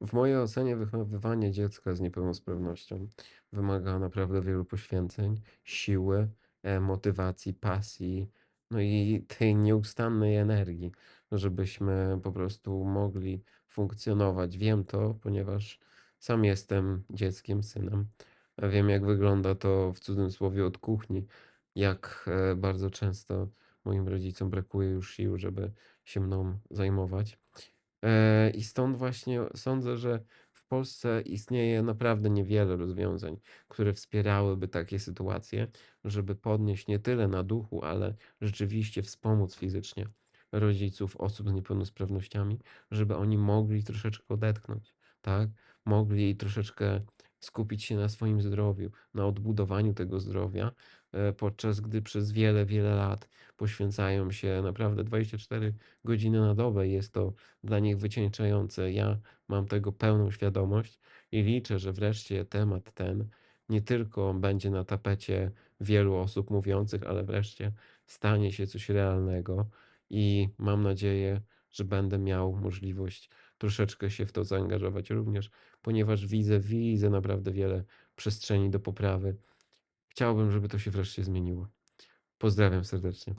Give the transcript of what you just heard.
W mojej ocenie wychowywanie dziecka z niepełnosprawnością wymaga naprawdę wielu poświęceń, siły, motywacji, pasji, no i tej nieustannej energii, żebyśmy po prostu mogli funkcjonować. Wiem to, ponieważ sam jestem dzieckiem, synem. Wiem, jak wygląda to w cudzysłowie od kuchni, jak e, bardzo często moim rodzicom brakuje już sił, żeby się mną zajmować. E, I stąd właśnie sądzę, że w Polsce istnieje naprawdę niewiele rozwiązań, które wspierałyby takie sytuacje, żeby podnieść nie tyle na duchu, ale rzeczywiście wspomóc fizycznie rodziców osób z niepełnosprawnościami, żeby oni mogli troszeczkę odetchnąć, tak? Mogli troszeczkę skupić się na swoim zdrowiu, na odbudowaniu tego zdrowia, podczas gdy przez wiele, wiele lat poświęcają się naprawdę 24 godziny na dobę. Jest to dla nich wycieńczające. Ja mam tego pełną świadomość i liczę, że wreszcie temat ten nie tylko będzie na tapecie wielu osób mówiących, ale wreszcie stanie się coś realnego i mam nadzieję, że będę miał możliwość troszeczkę się w to zaangażować również, ponieważ widzę, widzę naprawdę wiele przestrzeni do poprawy. Chciałbym, żeby to się wreszcie zmieniło. Pozdrawiam serdecznie.